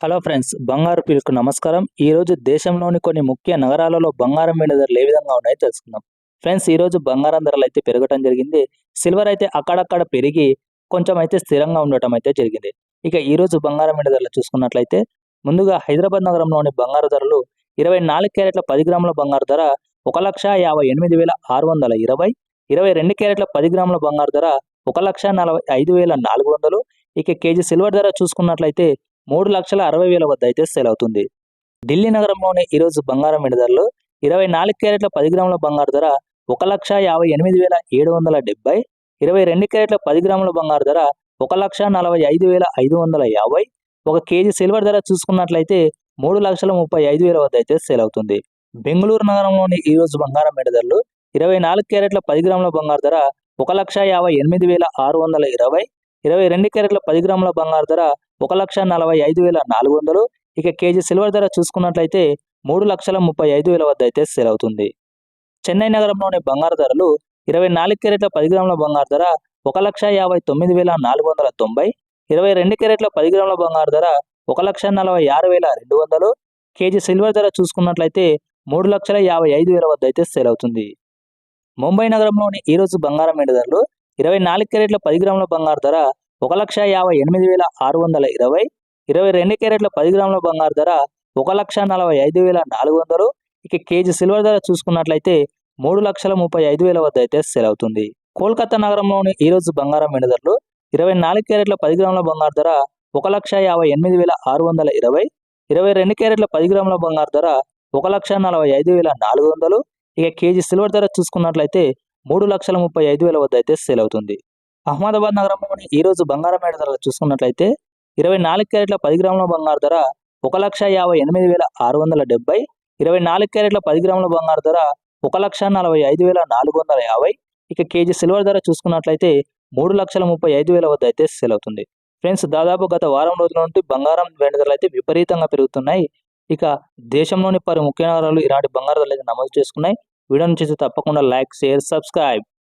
Hello friends బంగారు పిలుకు నమస్కారం. ఈ రోజు దేశంలోని కొన్ని ముఖ్య నగరాలలో బంగారం వెండి ధరలు ఏ విధంగా ఉన్నాయో తెలుసుకుందాం. ఫ్రెండ్స్ ఈ రోజు బంగారం ధరలు అయితే పెరగటం జరిగింది. సిల్వర్ అయితే అక్కడక్కడ పెరిగి కొంచెం అయితే స్థిరంగా ఉండటం అయితే జరిగింది. ఇక ఈ రోజు బంగారం వెండి ధరలు చూసుకున్నట్లయితే ముందుగా హైదరాబాద్ నగరంలోని బంగారు ధరలు ఇరవై నాలుగు క్యారెట్ల పది గ్రాముల బంగారు ధర ఒక లక్ష యాభై ఎనిమిది వేల ఆరు వందల ఇరవై ఇరవై రెండు క్యారెట్ల పది గ్రాముల బంగారు ధర ఒక లక్ష నలభై ఐదు వేల నాలుగు వందలు. ఇక కేజీ సిల్వర్ ధర చూసుకున్నట్లయితే మూడు లక్షల అరవై వేల వద్ద అయితే సేల్ అవుతుంది. ఢిల్లీ నగరంలోని ఈరోజు బంగారం వెండి ధరలు ఇరవై నాలుగు క్యారెట్ల పది గ్రాముల బంగారు ధర ఒక లక్ష యాభై ఎనిమిది వేల ఏడు వందల డెబ్బై ఇరవై రెండు క్యారెట్ల పది గ్రాముల బంగారు ధర ఒక లక్ష నలభై ఐదు వేల ఐదు వందల యాభై ఒక కేజీ సిల్వర్ ధర చూసుకున్నట్లయితే మూడు లక్షల ముప్పై ఐదు వేల వద్ద అయితే సేల్ అవుతుంది. బెంగళూరు నగరంలోని ఈరోజు బంగారం వెండి ధరలు ఇరవై నాలుగు క్యారెట్ల పది గ్రాముల బంగారు ధర ఒక లక్ష యాభై ఎనిమిది వేల ఆరు వందల ఇరవై ఇరవై రెండు క్యారెట్ల పది గ్రాముల బంగారు ధర ఒక లక్ష నలభై ఐదు వేల నాలుగు వందలు. ఇక కేజీ సిల్వర్ ధర చూసుకున్నట్లయితే మూడు లక్షల ముప్పై ఐదు వేల వద్ద అయితే సేల్ అవుతుంది. చెన్నై నగరంలోని బంగారు ధరలు ఇరవై నాలుగు క్యారెట్ల పది గ్రాముల బంగారు ధర ఒక లక్ష యాభై తొమ్మిది వేల నాలుగు వందల తొంభై. ఇరవై రెండు క్యారెట్ల పది గ్రాముల బంగారు ధర ఒక లక్ష నలభై ఆరు వేల రెండు వందలు. కేజీ సిల్వర్ ధర చూసుకున్నట్లయితే మూడు లక్షల యాభై ఐదు వేల వద్ద అయితే సేల్ అవుతుంది. ముంబై నగరంలోని ఈరోజు బంగారం వెండి ధరలు ఇరవై నాలుగు క్యారెట్ల పది గ్రాముల బంగారు ధర ఒక లక్ష యాభై ఎనిమిది వేల ఆరు వందల ఇరవై ఇరవై రెండు క్యారెట్ల పది గ్రాముల బంగారు ధర ఒక లక్ష నలభై ఐదు వేల నాలుగు వందలు. ఇక కేజీ సిల్వర్ ధర చూసుకున్నట్లయితే మూడు లక్షల ముప్పై ఐదు వేల వద్ద అయితే సేల్ అవుతుంది. కోల్కతా నగరంలోని ఈరోజు బంగారం వెండి ఇరవై నాలుగు క్యారెట్ల పది గ్రాముల బంగారు ధర ఒక లక్ష యాభై ఎనిమిది వేల ఆరు వందల ఇరవై ఇరవై రెండు క్యారెట్ల పది గ్రాముల బంగారు ధర ఒక లక్ష నలభై ఐదు వేల నాలుగు వందలు. ఇక కేజీ సిల్వర్ ధర చూసుకున్నట్లయితే మూడు లక్షల ముప్పై ఐదు వేల వద్ద అయితే సేల్ అవుతుంది. అహ్మదాబాద్ నగరంలోని ఈరోజు బంగారం మేడ ధరలు చూసుకున్నట్లయితే ఇరవై నాలుగు క్యారెట్ల పది గ్రాముల బంగారు ధర ఒక లక్ష యాభై ఎనిమిది వేల ఆరు వందల డెబ్బై ఇరవై నాలుగు క్యారెట్ల పది గ్రాముల బంగారు ధర ఒక లక్ష నలభై ఐదు వేల నాలుగు వందల యాభై. ఇక కేజీ సిల్వర్ ధర చూసుకున్నట్లయితే మూడు లక్షల ముప్పై ఐదు వేల వద్ద అయితే సేల్ అవుతుంది. ఫ్రెండ్స్ దాదాపు గత వారం రోజుల నుండి బంగారం వెండి ధరలు అయితే విపరీతంగా పెరుగుతున్నాయి. ఇక దేశంలోని పలు ముఖ్య నగరాలు ఇలాంటి బంగారు ధరలు అయితే నమోదు చేసుకున్నాయి. వీడియో నుంచి తప్పకుండా లైక్ షేర్ సబ్స్క్రైబ్.